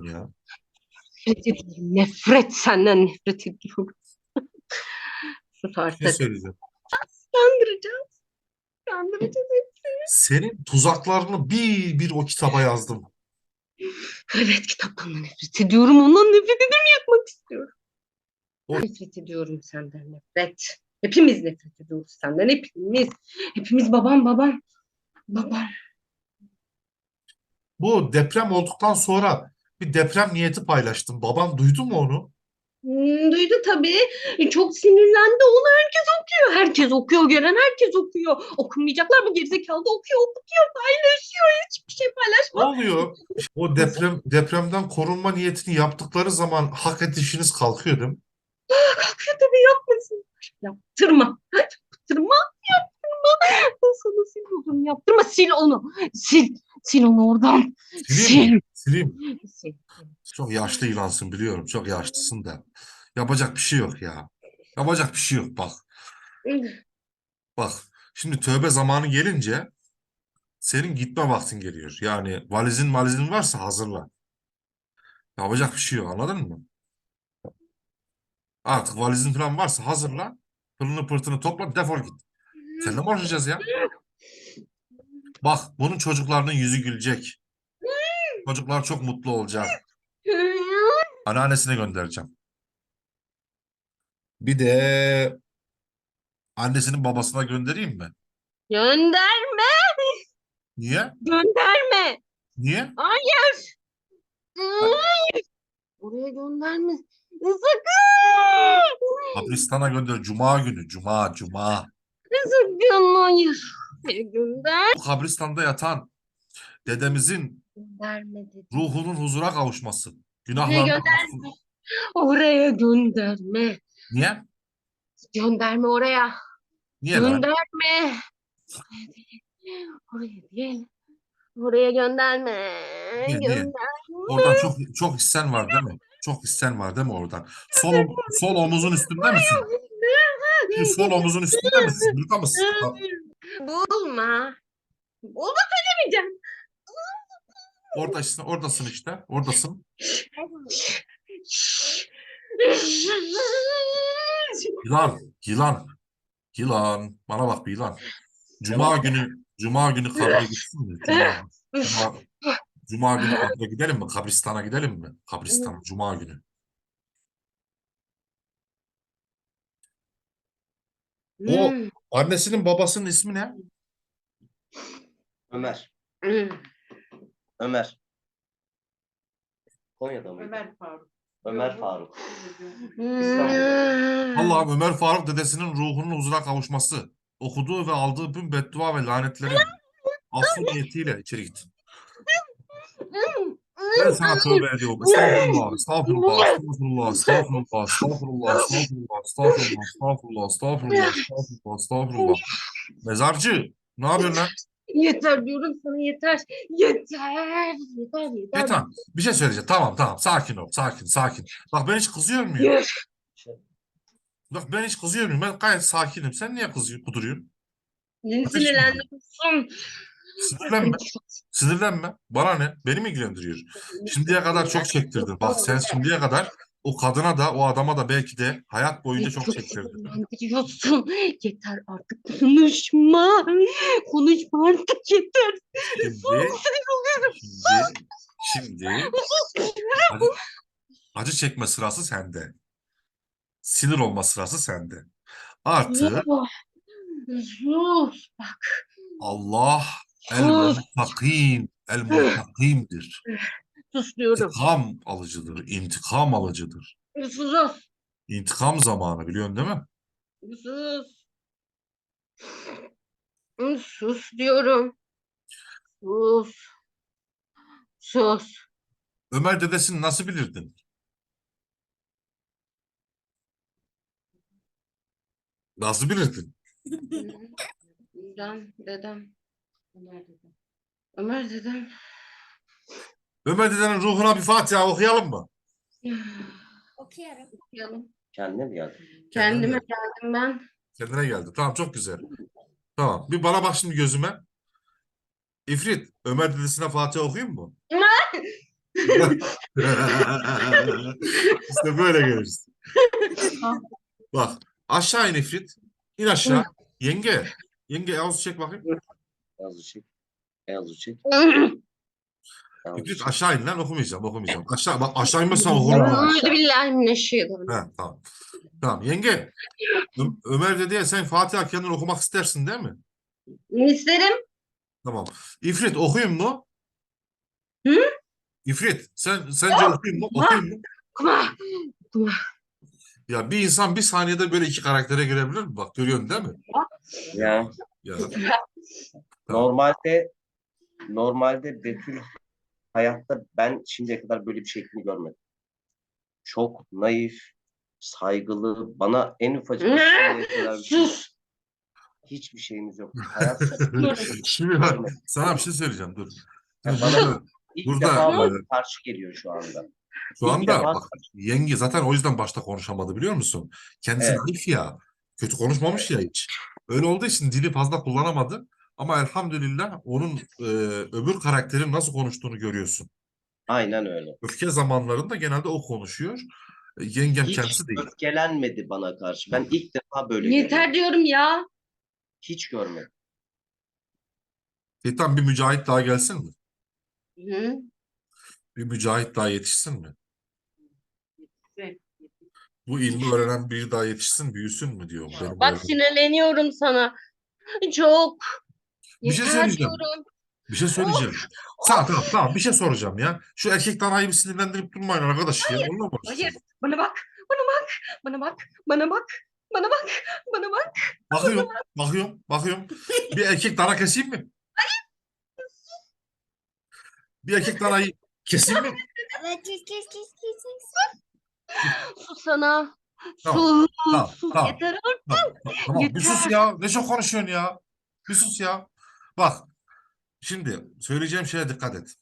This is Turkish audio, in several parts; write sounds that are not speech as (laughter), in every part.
ediyorsun ya? Nefret ediyorum. Nefret senden nefret ediyorum. (laughs) Sus Ne artık. söyleyeceğim? Kandıracağız. Kandıracağız. Senin tuzaklarını bir bir o kitaba yazdım. Evet kitaptan nefret ediyorum. Ondan nefret ediyorum. Yakmak istiyorum. O- Nefret ediyorum senden nefret. Hepimiz nefret ediyoruz senden. Hepimiz. Hepimiz babam babam. Babam. Bu deprem olduktan sonra bir deprem niyeti paylaştım. Baban duydu mu onu? Hmm, duydu tabii. E, Çok sinirlendi. Onu herkes okuyor. Herkes okuyor. Gören herkes okuyor. Okumayacaklar mı? Gerizekalı da okuyor, okuyor, paylaşıyor. Hiçbir şey Ne paylaşmaz. oluyor? O deprem depremden korunma niyetini yaptıkları zaman hak edişiniz kalkıyor değil mi? Kalkıyor tabii yapmasın. Yaptırma. Yaptırma. Yaptırma. Ben sana siliyordum. Yaptırma. Sil onu. Sil. Sil onu oradan. Sileyim mi? Sil. Sileyim. Sil. Çok yaşlı yılansın biliyorum. Çok yaşlısın da. Yapacak bir şey yok ya. Yapacak bir şey yok bak. Bak şimdi tövbe zamanı gelince senin gitme vaktin geliyor. Yani valizin valizin varsa hazırla. Yapacak bir şey yok anladın mı? Artık valizin falan varsa hazırla. Pırını pırtını topla defol git. Seninle mi uğraşacağız ya? Bak bunun çocuklarının yüzü gülecek. Çocuklar çok mutlu olacak. Anneannesine göndereceğim. Bir de annesinin babasına göndereyim mi? Gönderme. Niye? Gönderme. Niye? Hayır. Hayır. Oraya gönderme. Sakın. Kabristan'a gönder. Cuma günü. Cuma, cuma. Sakın hayır. Oraya gönder. Bu kabristanda yatan dedemizin Gönderme ruhunun huzura kavuşması. Gönderme. affı- Oraya gönderme. Niye? Gönderme oraya. Niye lan? Gönderme. Oraya değil. Oraya gönderme. Niye, niye? Gönderme. Oradan çok çok hissen var değil mi? Çok hissen var değil mi oradan? Sol, sol omuzun üstünde misin? Şu sol omuzun üstünde misin? Burada mısın? Bulma. Bulma söylemeyeceğim. Oradasın, oradasın işte. Oradasın. Yılan, yılan, yılan. Bana bak bir yılan. Cuma günü, Cuma günü kabre gitsin mi? Cuma, Cuma, Cuma günü kabre gidelim mi? Kabristan'a gidelim mi? Kabristana, Cuma günü. O- Hmm, Annesinin babasının ismi ne? Ömer. Ömer. Konya'da mı? Ömer Faruk. Ömer Faruk. Hmm. Allah'ım Ömer Faruk dedesinin ruhunun huzura kavuşması. Okuduğu ve aldığı bütün beddua ve lanetlerin affı niyetiyle içeri git. Ben sana tövbe ediyorum. Estağfurullah, estağfurullah, estağfurullah, estağfurullah, estağfurullah, estağfurullah, estağfurullah, estağfurullah, estağfurullah, estağfurullah, estağfurullah. Mezarcı, ne yapıyorsun lan? Yeter diyorum sana yeter. Yeter. Yeter yeter. Yeter. Bir şey söyleyeceğim. Tamam, tamam. Sakin ol, sakin, sakin. Bak ben hiç kızıyor muyum? Yes. Bak ben hiç kızıyor muyum? Ben gayet sakinim. Sen niye kızıyorsun, kuduruyorsun? Yeni Ateş mi? sinirlendim. Sus. Sinirlenme. Sinirlenme. Bana ne? Beni mi ilgilendiriyor? Şimdiye kadar çok çektirdin. Bak sen şimdiye kadar o kadına da o adama da belki de hayat boyunca çok çektirdin. sinirlendiriyorsun. (laughs) Yeter artık konuşma. Konuşma artık yeter. Şimdi, şimdi, şimdi acı, acı çekme sırası sende. Sinir olma sırası sende. Artık Sus. Bak. Allah el Sus. Muttakimdir. Sus diyorum. İntikam alıcıdır, intikam alıcıdır. Sus. İntikam zamanı biliyorsun değil mi? Sus. Sus diyorum. Sus. Sus. Ömer dedesini nasıl bilirdin? Nasıl bilirdin? Dedem, dedem. Ömer dedem. Ömer dedem. Ömer dedenin ruhuna bir Fatiha okuyalım mı? Okuyarım. Okuyalım. Kendine mi geldin? Kendime geldim ben. Kendine geldi. Tamam çok güzel. Tamam. Bir bana bak şimdi gözüme. İfrit, Ömer dedesine Fatiha okuyayım mı? (laughs) İşte böyle gelirsin. Bak aşağı in İfrit. İn aşağı. Yenge. Yenge Yavuz çek bakayım. Yazı çek. Yazı çek. (laughs) Çek. aşağı in lan okumayacağım okumayacağım. Aşağı bak aşağı inmezsen okurum. Euzubillahimineşşeytanirracim. He, tamam. Tamam yenge. Ö- Ömer dedi ya sen Fatiha kendin okumak istersin değil mi? İsterim. Tamam. İfrit okuyayım mı? Hı? İfrit sen sence okuyayım mı? Okuyayım mı? Kuma. Kuma. Ya bir insan bir saniyede böyle iki karaktere girebilir mi? Bak görüyorsun değil mi? Ya Ya normalde normalde Betül hayatta ben şimdiye kadar böyle bir şeklini görmedim. Çok naif, saygılı, bana en ufacık bir kadar bir şey- Sus. hiçbir şeyimiz yok. Hayat Şimdi bak sana bir şey söyleyeceğim dur. Ya Dur, bana-. İlk Burada- defa karşı geliyor şu anda. Şu İlk anda defa bak yenge zaten o yüzden başta konuşamadı biliyor musun? Kendisi Evet. naif ya. Kötü konuşmamış ya hiç. Öyle olduğu için dili fazla kullanamadı. Ama elhamdülillah onun e, öbür karakterin nasıl konuştuğunu görüyorsun. Aynen öyle. Öfke zamanlarında genelde o konuşuyor. E, Yengem Hiç kendisi değil. öfkelenmedi bana karşı. Ben ilk defa böyle Yeter görüyorum. diyorum ya. Hiç görmedim. Şeytan bir mücahit daha gelsin mi? Hı. Bir mücahit daha yetişsin mi? Bu ilmi öğrenen biri daha yetişsin, büyüsün mü diyorum. Benim Bak öyle- sinirleniyorum sana. Çok. Bir şey Yeter söyleyeceğim. diyorum. Bir şey söyleyeceğim. Tamam tamam tamam bir şey soracağım ya. Şu erkek danayı bir sinirlendirip durmayın arkadaş ya. Onunla mı Hayır. Bana bak. Bana bak. Bana bak. Bana bak. Bana bak. Bana bak. Bakıyorum, bakıyorum, bakıyorum. Bir erkek dana keseyim mi? Bir erkek danayı keseyim mi? Evet, kes kes kes kes. kes. Sus sana. Tamam, Sus. tamam, Sus. tamam. Yeter Tamam, tamam. Bir sus Yeter. ya. Ne çok konuşuyorsun ya. Bir sus ya. Bak. Şimdi söyleyeceğim şeye dikkat et.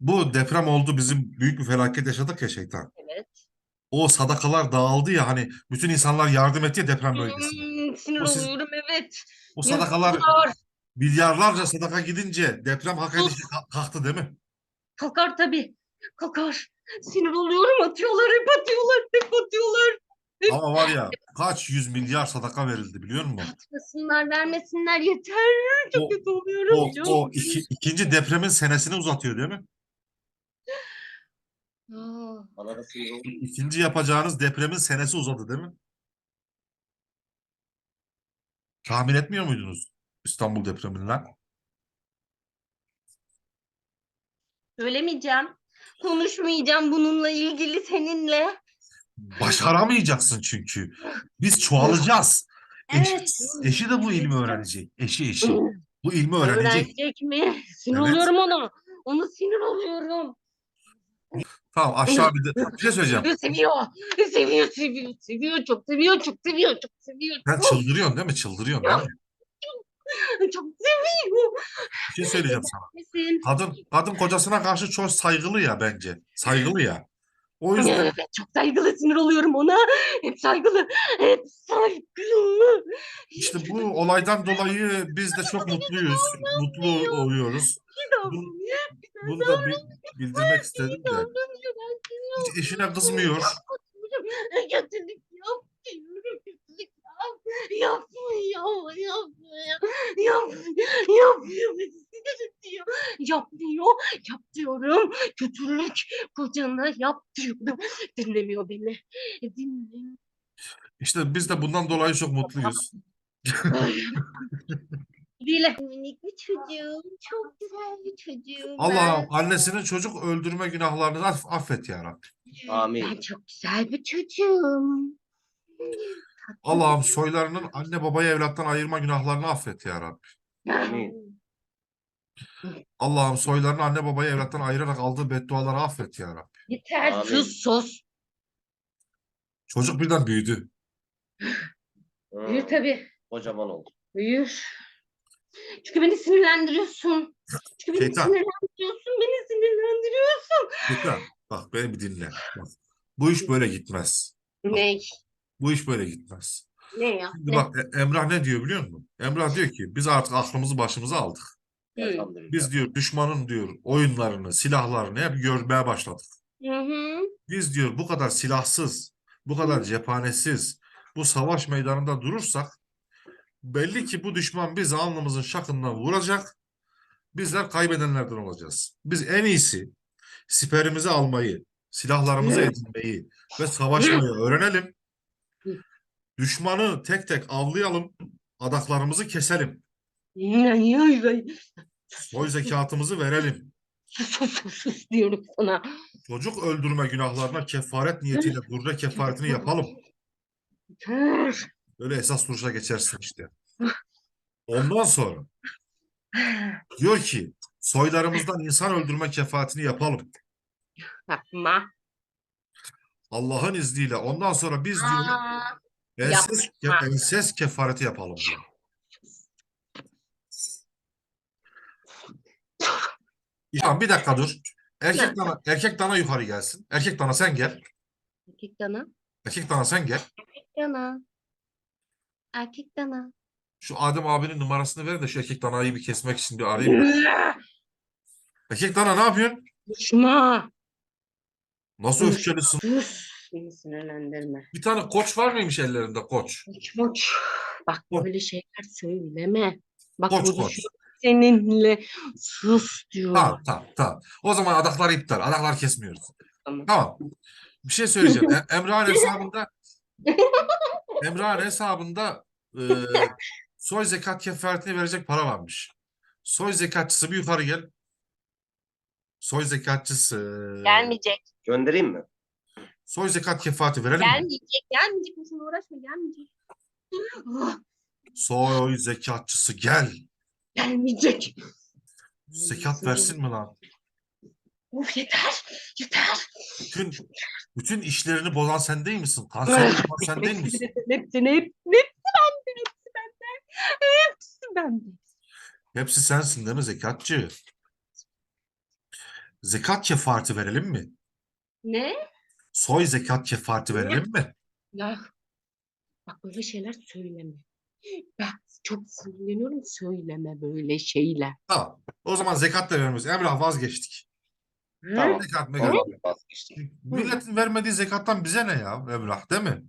Bu deprem oldu bizim büyük bir felaket yaşadık ya şeytan. Evet. O sadakalar dağıldı ya hani bütün insanlar yardım etti ya deprem bölgesine. Hmm, sinir O siz- oluyorum evet. O sadakalar Yazıklar. milyarlarca sadaka gidince deprem hak kalk- kalktı değil mi? Kalkar tabii. Kalkar. Sinir oluyorum. Atıyorlar hep atıyorlar. Hep atıyorlar. Ama var ya kaç yüz milyar sadaka verildi biliyor musun? Atmasınlar vermesinler yeter. Çok O- kötü oluyorum. O, çok. o iki, ikinci depremin senesini uzatıyor değil mi? Aa, oldu. İkinci yapacağınız depremin senesi uzadı değil mi? Tahmin etmiyor muydunuz İstanbul depreminden? Söylemeyeceğim. Konuşmayacağım bununla ilgili seninle. Başaramayacaksın çünkü. Biz çoğalacağız. Eşi, Evet. eşi de bu ilmi öğrenecek. Eşi eşi. Bu ilmi öğrenecek. Öğrenecek mi? Sinir Evet. oluyorum ona. Ona sinir oluyorum. Tamam aşağı bir de bir şey söyleyeceğim. Seviyor, seviyor. Seviyor, seviyor, seviyor. Çok seviyor, çok seviyor, çok seviyor. Sen çıldırıyorsun değil mi? Çıldırıyorsun değil mi? Çok seviyor. Bir şey söyleyeceğim sana. Kadın kadın kocasına karşı çok saygılı ya bence. Saygılı ya. O yüzden Evet, çok saygılı sinir oluyorum ona. Hep saygılı, hep saygılı. işte bu olaydan dolayı biz de çok mutluyuz. Mutlu oluyoruz. Bir Bunu da bi- bildirmek istedim de. Hiç eşine kızmıyor. Kötülük. Yapmıyor, yapmıyor, yapmıyor, yapmıyor. Sinir ediyor. Yapmıyor, yap diyorum. Kötülük kocana yap diyorum. Dinlemiyor beni. Dinlemiyor. İşte biz de bundan dolayı çok mutluyuz. (laughs) Dile. Minik bir çocuğum, çok güzel bir çocuğum. Allah'ım annesinin çocuk öldürme günahlarını aff- affet ya Rabbi. ben. Amin. Ben çok güzel bir çocuğum. Allah'ım soylarının anne babayı evlattan ayırma günahlarını affet ya Rabbi. Amin. Allah'ım soylarını anne babayı evlattan ayırarak aldığı bedduaları affet ya Rabbi. Yeter Amin. sus sus. Çocuk birden büyüdü. Büyür tabii. Kocaman oldu. Büyür. Çünkü beni sinirlendiriyorsun. Çünkü beni Şeytan. sinirlendiriyorsun. Beni sinirlendiriyorsun. Yeter. Bak beni bir dinle. Bak, bu iş böyle gitmez. Ne? Bu iş böyle gitmez. Ne ya? Şimdi Ne? bak E- Emrah ne diyor biliyor musun? Emrah diyor ki biz artık aklımızı başımıza aldık. Elhamdülillah. Biz diyor düşmanın diyor oyunlarını, silahlarını hep görmeye başladık. Hı hı. Biz diyor bu kadar silahsız, bu kadar cephanesiz, bu savaş meydanında durursak belli ki bu düşman bizi alnımızın şakından vuracak. Bizler kaybedenlerden olacağız. Biz en iyisi siperimizi almayı, silahlarımızı edinmeyi ve savaşmayı öğrenelim. Düşmanı tek tek avlayalım, adaklarımızı keselim. Soy zekatımızı verelim. Sus sus sus sus diyorum sana. Çocuk öldürme günahlarına kefaret niyetiyle gurre kefaretini yapalım. Böyle esas duruşa geçersin işte. Ondan sonra diyor ki soylarımızdan insan öldürme kefaretini yapalım. Yapma. Allah'ın izniyle. Ondan sonra biz diyor Aa, enses, yapma. enses kefareti yapalım diyor. Tamam bir dakika dur. Erkek dana, erkek dana yukarı gelsin. Erkek dana sen gel. Erkek dana. Erkek dana sen gel. Erkek dana. Erkek dana. Şu Adem abinin numarasını ver de şu erkek danayı bir kesmek için bir arayayım. Erkek dana ne yapıyorsun? Konuşma. Nasıl öfkelisin? Sus. Beni sinirlendirme. Bir tane koç var mıymış ellerinde koç? Koç moç. Bak Koç. böyle şeyler söyleme. Bak Koç, konuşuyorum koç. seninle. Sus diyorum. Tamam tamam tamam. O zaman adaklar iptal. Adaklar kesmiyoruz. Tamam. Tamam. Bir şey söyleyeceğim. E- Emrah'ın hesabında (laughs) Emrah'ın hesabında e, soy zekat kefaretini verecek para varmış. Soy zekatçısı bir yukarı gel. Soy zekatçısı. Gelmeyecek. Göndereyim mi? Soy zekat kefareti verelim mi? Gelmeyecek. Gelmeyecek. Boşuna uğraşma. Gelmeyecek. Ah, Soy zekatçısı gel. Gelmeyecek. Zekat versin mi lan? Of yeter. Yeter. Bütün bütün işlerini bozan sen değil misin? Kanser yapan sen değil misin? Hepsini hep, hepsi bende. Hepsi bende. Hepsi bende. Hepsi sensin değil mi zekatçı? Zekat kefareti verelim mi? Ne? Soy zekat kefareti verelim mi? Ya bak böyle şeyler söyleme. Ben çok sinirleniyorum. Söyleme böyle şeyler. Tamam. O zaman zekat da vermiyoruz. Emrah vazgeçtik. Tamam. Zekat mekat. Tamam vazgeçtik. Milletin vermediği zekattan bize ne ya Emrah değil mi?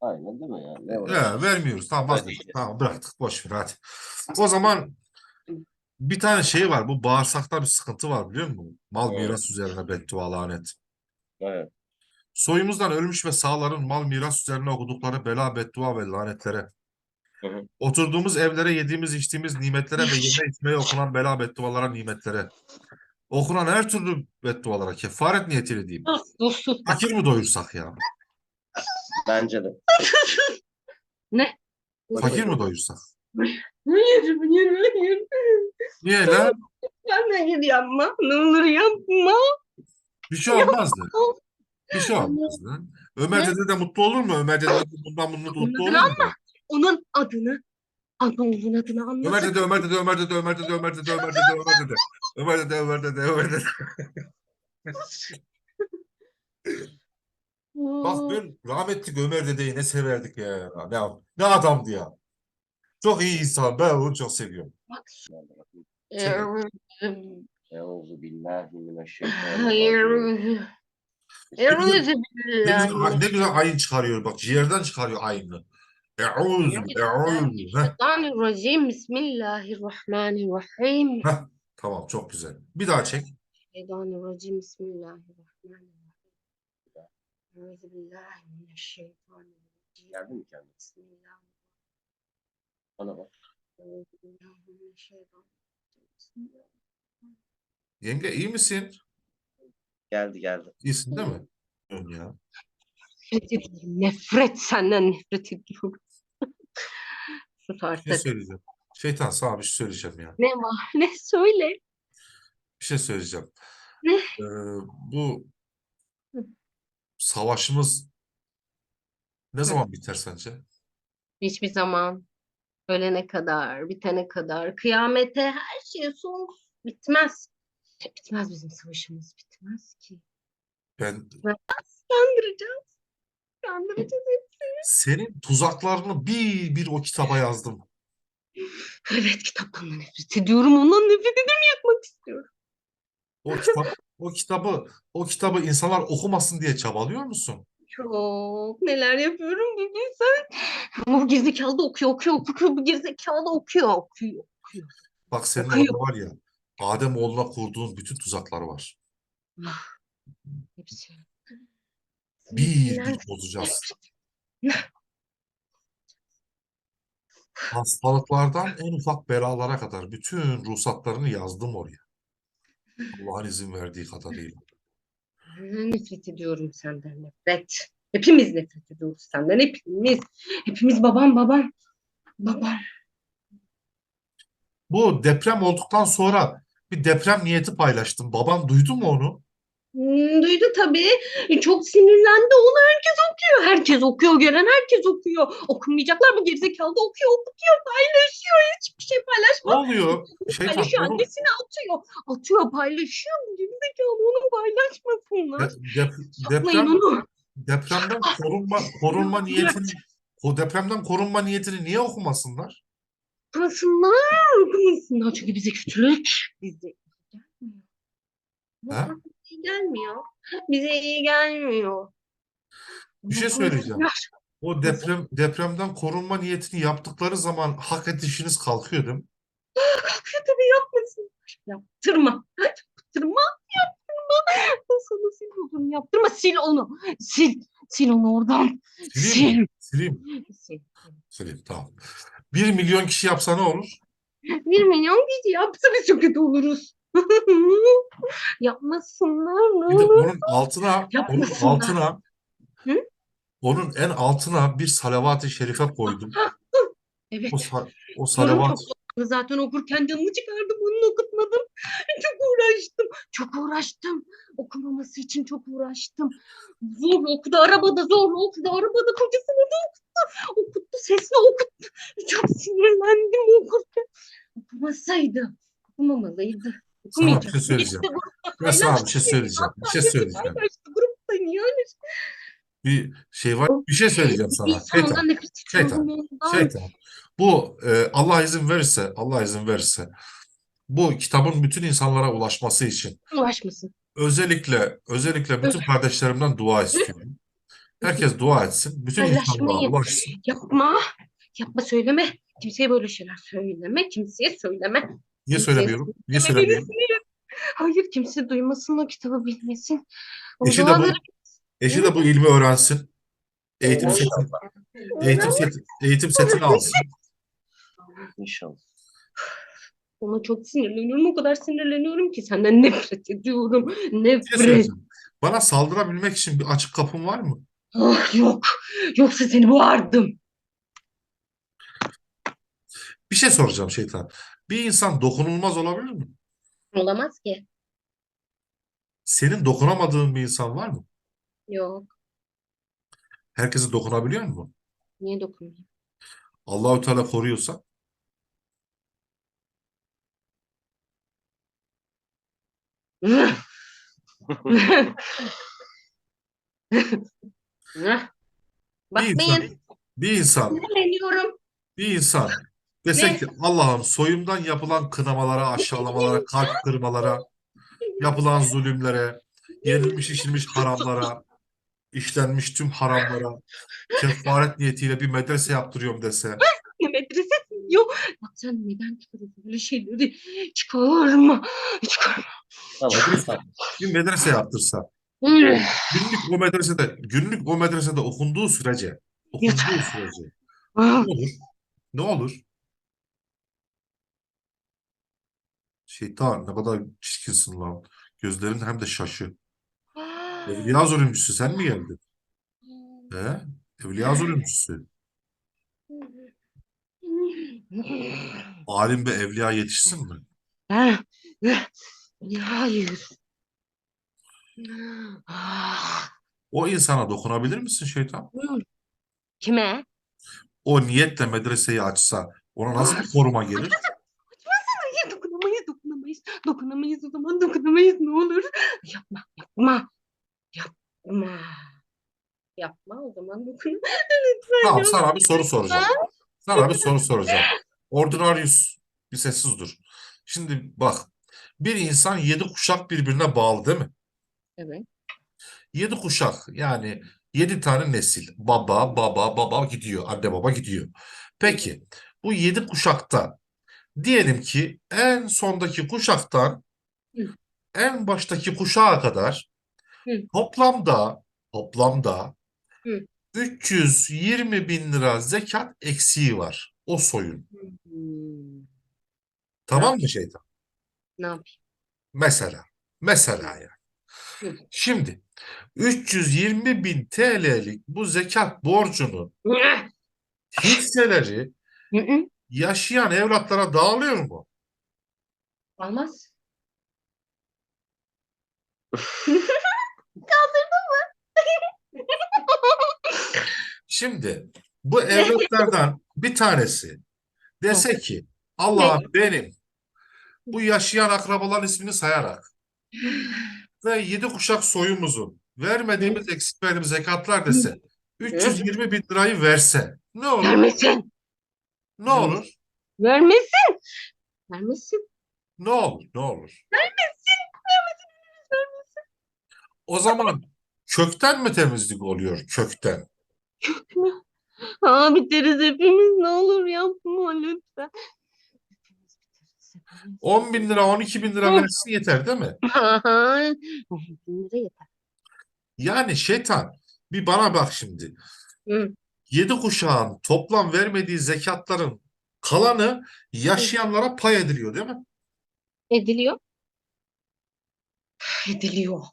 Aynen değil mi ya? Ne var? Ya, vermiyoruz. Tamam vazgeçtik. Tamam bıraktık. Boş ver hadi. O zaman bir tane şey var. Bu bağırsakta bir sıkıntı var biliyor musun? Mal Evet. miras üzerine beddua lanet. Evet. Soyumuzdan ölmüş ve sağların mal miras üzerine okudukları bela, beddua ve lanetlere. Hı hı. Oturduğumuz evlere, yediğimiz, içtiğimiz nimetlere ve yeme içmeye okunan bela, beddualara, nimetlere. Okunan her türlü beddualara kefaret niyetiyle diyeyim. Fakir mi doyursak ya? Bence de. (laughs) ne? Fakir mi doyursak? Hayır, hayır, hayır. Niye lan? Ben hayır yapma. Ne olur yapma. Bir şey olmazdı. Bir şey olmazdı. Ömer dede de mutlu olur mu? Ömer dede de bundan mutlu mutlu olur mu? Onun adını, Anadolu'nun adını anlat. Ömer dede, Ömer dede, Ömer dede, Ömer dede, Ömer dede, Ömer dede, Ömer dede. Ömer dede, Ömer dede, Ömer dede. (laughs) Bak ben rahmetli Ömer dedeyi ne severdik ya. Ne, ne adamdı ya. Çok iyi insan. Ben onu çok seviyorum. Euzu billahi mineşşeytanirracim. Euzu Ne güzel, billahi. ne güzel ayın çıkarıyor. Bak ciğerden çıkarıyor ayını. Heh, Şeytanirracim. Bismillahirrahmanirrahim. heh. Tamam çok güzel. Bir daha çek. Şeytanirracim. Bismillahirrahmanirrahim. Billahi mineşşeytanirracim. Kendisi? Bismillahirrahmanirrahim. Bana bak. Yenge iyi misin? Geldi geldi. İyisin değil mi? Ya. Nefret ediyorum. Nefret senden nefret ediyorum. (laughs) Sus Bir şey artık. söyleyeceğim. Şeytan sana bir şey söyleyeceğim ya. Ne var? (laughs) Ne söyle? Bir şey söyleyeceğim. Ne? Ee, bu savaşımız ne zaman biter sence? Hiçbir zaman ölene kadar, bitene kadar, kıyamete her şey son bitmez. Bitmez bizim savaşımız bitmez ki. Ben Kandıracağız. Kandıracağız. senin tuzaklarını bir bir o kitaba yazdım. Evet kitaptan da nefret ediyorum. Ondan nefret ederim yatmak istiyorum. O kitap, o kitabı, o kitabı insanlar okumasın diye çabalıyor musun? Çok neler yapıyorum bir bilsen. Ama bu gerizekalı da okuyor okuyor okuyor. Bu gerizekalı da okuyor okuyor. Bak senin Okuyor. orada var ya, Adem oğluna kurduğun bütün tuzaklar var. Hepsi. Bir bir bozacağız. (laughs) Hastalıklardan en ufak belalara kadar bütün ruhsatlarını yazdım oraya. Allah'ın izin verdiği kadarıyla. Nefret ediyorum senden nefret. Hepimiz nefret ediyoruz senden hepimiz. Hepimiz babam babam. Babam. Bu deprem olduktan sonra bir deprem niyeti paylaştım. Baban duydu mu onu? Hmm, duydu tabii. E, Çok sinirlendi. Onu herkes okuyor. Herkes okuyor. Gören herkes okuyor. Okumayacaklar bu gerizekalı da okuyor, okuyor, paylaşıyor. Hiçbir şey Ne paylaşmaz. oluyor? Şeytan, Paylaşıyor. onu- Annesine atıyor. Atıyor, paylaşıyor. Gerizekalı onu paylaşmasınlar. de- dep- deprem onu. depremden korunma korunma (laughs) niyetini o depremden korunma niyetini niye okumasınlar? Okumasınlar. Okumasınlar. Çünkü bize kötülük. Bize iyi gelmiyor. Ha? Bize iyi gelmiyor. Bize iyi gelmiyor. Bir şey söyleyeceğim. O deprem depremden korunma niyetini yaptıkları zaman hak edişiniz kalkıyor değil mi? Kalkıyor tabii yapmasın. Yaptırma. Yaptırma. Yaptırma. Sana sil onu yaptırma. Sil onu. Sil. Sil onu oradan. Sileyim mi? Sil. Sileyim. Sil. Sileyim tamam. Bir milyon kişi yapsa ne olur? Bir milyon kişi yapsa biz çok kötü oluruz. (laughs) Yapmasınlar. Bir Ne de olur. onun altına onun Yapmasınlar. altına Hı? onun en altına bir salavat-ı şerife koydum. (laughs) Evet. O, sa- o salavat sıkıldı zaten okurken canını çıkardım. Onu okutmadım. (laughs) Çok uğraştım. Çok uğraştım. Okumaması için çok uğraştım. Zorla okudu. Arabada zorla okudu. Arabada kocasına da okuttu. Okuttu. Sesle okuttu. Çok sinirlendim okurken. Okumasaydı. Okumamalıydı. Sana bir Okumayacak. şey söyleyeceğim. Ben sana bir şey söyleyeceğim. Bir şey söyleyeceğim. Grupta niye öyle Bir şey var. Bir şey söyleyeceğim sana. Şeytan. Şeytan. Şeytan. Bu e, Allah izin verirse, Allah izin verirse bu kitabın bütün insanlara ulaşması için Ulaşmasın. özellikle özellikle bütün kardeşlerimden dua istiyorum. Herkes dua etsin. Bütün insanlara ulaşsın. Yapma. Yapma söyleme. Kimseye böyle şeyler söyleme. Kimseye söyleme. Niye Kimseye söylemiyorum? Niye söylemiyorum? Hayır kimse duymasın o kitabı bilmesin. O Eşi de bu, eşi de bu ilmi öğrensin. Eğitim seti, eğitim seti, eğitim setini alsın. İnşallah. ona çok sinirleniyorum. O kadar sinirleniyorum ki senden nefret ediyorum. Şey Nefret. söyleyeceğim. Bana saldırabilmek için bir açık kapım var mı? Ah, yok. Yoksa seni boğardım. Bir şey soracağım şeytan. Bir insan dokunulmaz olabilir mi? Olamaz ki. Senin dokunamadığın bir insan var mı? Yok. Herkese dokunabiliyor mu? Niye dokunmayayım? Allahü Teala koruyorsa (laughs) bir insan, Bakmayın. bir insan, Sinirleniyorum. bir insan desek ki Allah'ım soyumdan yapılan kınamalara, aşağılamalara, kalp kırmalara, yapılan zulümlere, yenilmiş içilmiş haramlara, işlenmiş tüm haramlara kefaret niyetiyle bir medrese yaptırıyorum dese. (laughs) Ne medrese yok. Bak sen neden çıkarıyorsun böyle şeyleri? Çıkarma. Çıkarma. (laughs) Tamam. Bir medrese yaptırsa. Hmm. Günlük o medresede, günlük o medresede okunduğu sürece, okunduğu sürece Ah, ne olur? Ne olur? Şeytan ne kadar çirkinsin lan. Gözlerin hem de şaşı. Evliya zulümcüsü sen mi geldin? He? Evliya zulümcüsü. Alim bir evliya yetişsin mi? Ah, Hayır. Ah, O insana dokunabilir misin şeytan? Kime? O niyetle medreseyi açsa ona nasıl bir koruma gelir? Hayır dokunamayız dokunamayız. Dokunamayız o zaman dokunamayız ne olur. Yapma yapma. Yapma. Yapma o zaman dokun. (laughs) Lütfen Tamam yapma. sana bir soru soracağım. Sana bir soru soracağım. Ordinarius bir sessiz dur. Şimdi bak bir insan yedi kuşak birbirine bağlı değil mi? Evet. Yedi kuşak yani yedi tane nesil. Baba, baba, baba gidiyor. Anne baba gidiyor. Peki bu yedi kuşakta diyelim ki en sondaki kuşaktan Hı. en baştaki kuşağa kadar Hı. toplamda toplamda Hı. 320 bin lira zekat eksiği var o soyun. Hmm, Tamam mı şeytan? Ne yapayım? Mesela. Mesela yani. Hı. Şimdi 320 bin TL'lik bu zekat borcunun hisseleri yaşayan evlatlara dağılıyor mu? Olmaz. (laughs) (laughs) Şimdi bu evlatlardan bir tanesi dese ki Allah'ım benim bu yaşayan akrabaların ismini sayarak (laughs) ve yedi kuşak soyumuzun vermediğimiz eksik verdiğimiz zekatlar dese 320 bin lirayı verse ne olur? Vermesin. Ne olur? Vermesin. Vermesin. Ne olur? Ne olur? O zaman kökten mi temizlik oluyor? Kökten. Kök mü? Aa biteriz hepimiz. Ne olur yapma lütfen. Hepimiz biteriz, hepimiz. 10 bin lira, 12 bin lira versin yeter değil mi? Bin lira yeter. Yani şeytan bir bana bak şimdi. Hı. Yedi kuşağın toplam vermediği zekatların kalanı yaşayanlara pay ediliyor değil mi? Ediliyor. Ediliyor.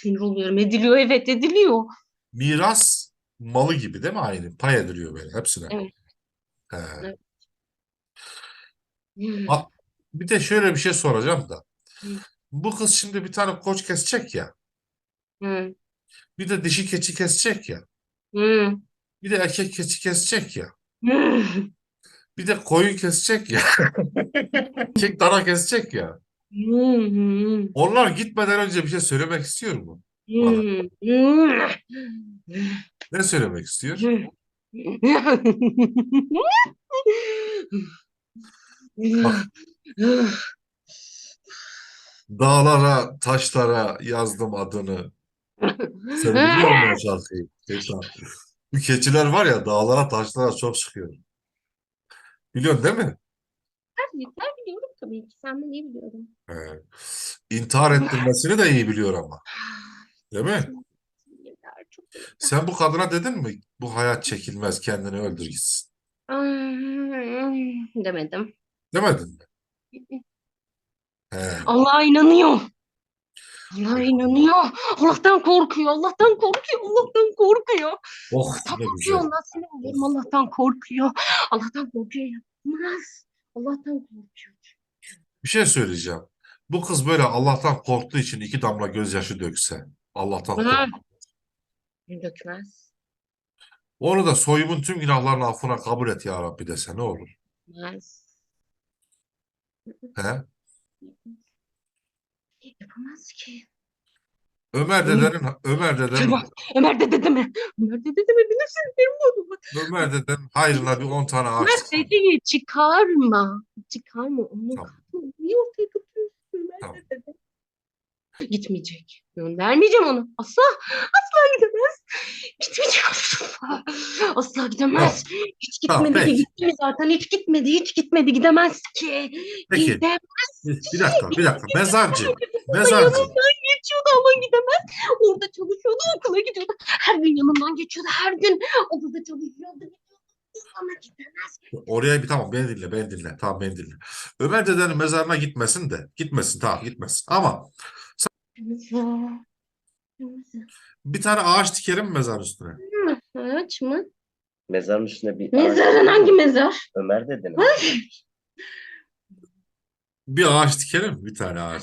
Sinir oluyorum. Ediliyor. Evet ediliyor. Miras malı gibi değil mi aynı? Pay ediliyor böyle hepsine. Evet. He. Evet. Hmm. Bir de şöyle bir şey soracağım da. Hı. Bu kız şimdi bir tane koç kesecek ya. Hmm. Bir de dişi keçi kesecek ya. Hmm. Bir de erkek keçi kesecek ya. Hmm. Bir de koyun kesecek ya. (laughs) Erkek dana kesecek ya. Hmm. Onlar gitmeden önce bir şey söylemek istiyor mu? Hmm. Hmm. Ne söylemek istiyor? Bak. Dağlara, taşlara yazdım adını. Sen biliyor musun o şarkıyı? Şeytan. Bu keçiler var ya dağlara, taşlara çok çıkıyor. Biliyorsun değil mi? Yeter biliyorum tabii ki. Sen de iyi biliyorum. He. İntihar ettirmesini de iyi biliyor ama. Değil mi? Çok. Sen bu kadına dedin mi? Bu hayat çekilmez, kendini öldür gitsin. Demedim. Demedin mi? He. Allah'a inanıyor. Allah'a inanıyor. Allah'tan korkuyor. Allah'tan korkuyor. Allah'tan korkuyor. Oh Tam ne korkuyor güzel. sinir oluyorum. Allah'tan korkuyor. Allah'tan korkuyor. Yapmaz. Allah'tan korkuyor. Bir şey söyleyeceğim. Bu kız böyle Allah'tan korktuğu için iki damla gözyaşı dökse. Allah'tan Hı. Dökmez. Onu da soyumun tüm günahlarını affına kabul et ya Rabbi dese ne olur? Yapmaz. He? Yapamaz ki. Ömer dedenin Ömer dedenin. Ömer de dedi mi? Ömer de dedi mi? Bilirsin benim oğlum. Ömer dedenin hayrına bir 10 tane ağaç Ömer dediğini çıkarma. Çıkarma onu. Tamam. Niye ortaya katıyorsun Ömer Tamam. de dedi. Gitmeyecek. Göndermeyeceğim onu. Asla. Asla gidemez. Gitmeyecek asla. (laughs) Asla gidemez. Hiç Tamam, gitmedi ki. peki. Gitti mi zaten? Hiç gitmedi. Hiç gitmedi. Gidemez ki. Peki Gidemez. bir, bir dakika bir dakika mezarcı mezarcı yanından geçiyordu ama gidemez. Orada çalışıyordu, okula gidiyordu. Her gün yanından geçiyordu, her gün orada çalışıyordu. gidiyordu. Ama gidemez. oraya bir tamam beni dinle beni dinle tamam beni dinle. Ömer dedenin mezarına gitmesin de gitmesin tamam gitmesin ama bir tane ağaç dikelim mi mezarın üstüne? Ağaç mı? Mezarın üstüne bir ağaç. Mezarın hangi mezar? Ömer dedin. Bir ağaç dikelim mi? Bir tane ağaç.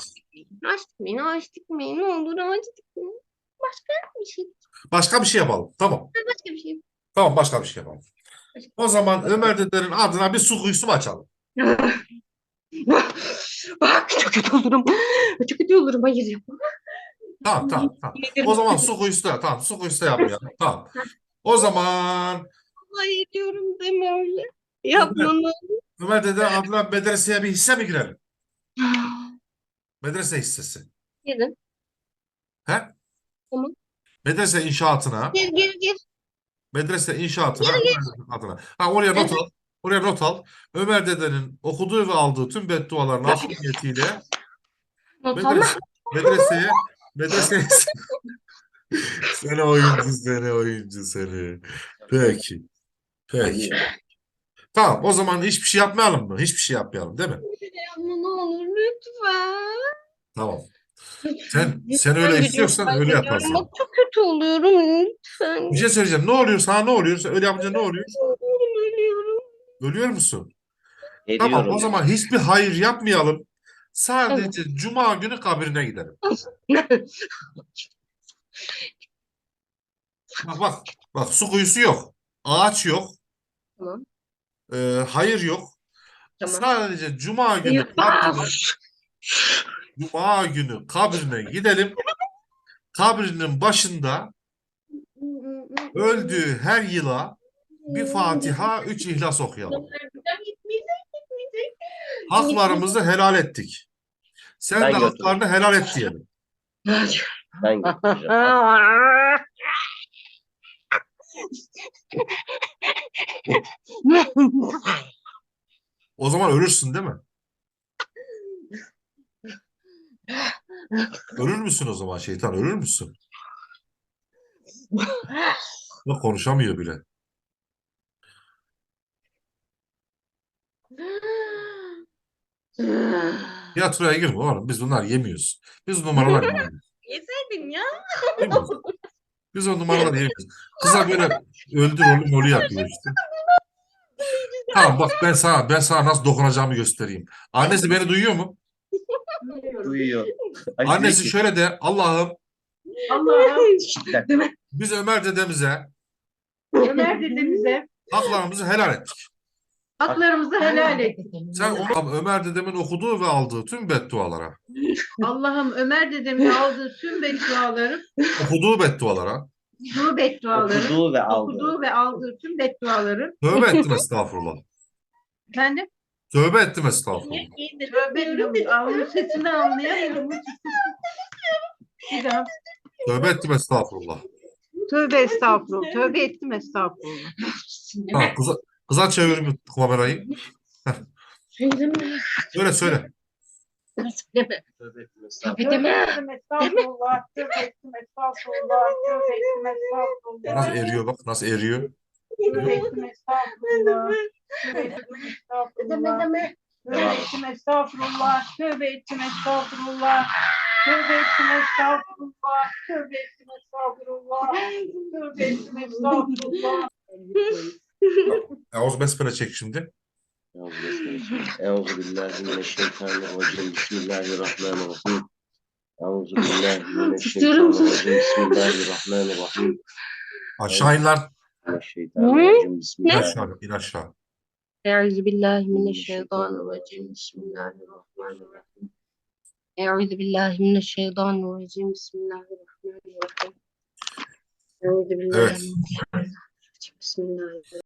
Ağaç dikmeyin, ağaç dikmeyin. Ne olur ağaç dikmeyin. Başka bir şey. Başka bir şey yapalım. Tamam. Başka bir şey. Tamam başka bir şey yapalım. O zaman Ömer dedenin adına bir su kuyusu mu açalım? Bak çok kötü olurum. Çok kötü olurum. Hayır yapma. Tamam tamam tamam. O zaman su kuyusu da tamam su kuyusu da yapmayalım. (laughs) Tamam. O zaman Hayır diyorum deme öyle. Yapma ne olur. Ömer dede adına medreseye bir hisse mi girelim? Medrese hissesi. Gidin. He? Tamam. Medrese inşaatına, Gir gir gir. medrese inşaatına, adına. Ha, oraya not al. Oraya not al. Ömer dedenin okuduğu ve aldığı tüm bedduaların affı niyetiyle medrese, medreseye medreseye seni oyuncu seni oyuncu seni. Peki. Peki. Tamam o zaman hiçbir şey yapmayalım mı? Hiçbir şey yapmayalım değil mi? Ama ne olur lütfen. Tamam. Sen sen öyle istiyorsan öyle yaparsın. Çok kötü oluyorum lütfen. Bir şey söyleyeceğim. Ne oluyor sana ne oluyor? Öyle yapınca ne oluyor? Ölüyor musun? Tamam Ediyorum. o zaman hiçbir hayır yapmayalım. Sadece cuma günü kabrine gidelim. (laughs) Bak bak. Bak su kuyusu yok. Ağaç yok. Tamam. e, hayır yok. Tamam. Sadece cuma günü (laughs) kabrine, cuma günü kabrine gidelim. Kabrinin başında (laughs) öldüğü her yıla bir Fatiha, üç İhlas okuyalım. Haklarımızı helal ettik. Sen Ben de götürürüm. haklarını helal et diyelim. Ben götüreceğim. O zaman ölürsün değil mi? Ölür müsün o zaman şeytan? Ölür müsün? (laughs) Bak konuşamıyor bile. Tiyatroya girme oğlum. Biz bunlar yemiyoruz. Biz numaralar yemiyoruz. (laughs) Yeseydin ya. Yemiyoruz. Biz o numaralar yemiyoruz. Kıza böyle öldür oğlum rolü yapıyor işte. Tamam bak ben sana ben sana nasıl dokunacağımı göstereyim. Annesi beni duyuyor mu? Duyuyor. Annesi şöyle de Allah'ım Allah'ım. biz Ömer dedemize Ömer dedemize haklarımızı helal ettik. Haklarımızı helal et. Sen ona Ömer dedemin okuduğu ve aldığı tüm beddualara, Allah'ım Ömer dedemin aldığı tüm bedduaları, okuduğu beddualara okuduğu bedduaları, okuduğu ve aldığı. okuduğu ve aldığı tüm bedduaları tövbe ettim estağfurullah. efendim Tövbe ettim estağfurullah. tövbe ediyorum. Ağzının sesini anlayamıyorum. Bir daha. Tövbe ettim estağfurullah. Tövbe estağfurullah. Tövbe ettim estağfurullah. Tamam, kıza, kıza çevir kamerayı. Söyleme. Söyle söyle. Söyleme. Tövbe ettim, estağfurullah. deme. estağfurullah. Tövbe ettim estağfurullah. Tövbe ettim estağfurullah. Nasıl eriyor bak nasıl eriyor. Tövbe ettim estağfurullah. Tövbe ettim Deme estağfurullah. deme. Tövbe ettim estağfurullah. Tövbe ettim estağfurullah. Tövbe ettim estağfurullah. Tövbe ettim estağfurullah. Tövbe ettim estağfurullah. Ağız besmele çek şimdi. Euzu billahi mineşşeytanirracim. Bismillahirrahmanirrahim. Euzu billahi mineşşeytanirracim. Bismillahirrahmanirrahim. Aşağı in lan. Mineşşeytanirracim. İn Bismillahirrahmanirrahim. aşağı in aşağı. Euzu billahi mineşşeytanirracim. Bismillahirrahmanirrahim. Euzu billahi mineşşeytanirracim. Bismillahirrahmanirrahim. Euzu billahi mineşşeytanirracim. Bismillahirrahmanirrahim.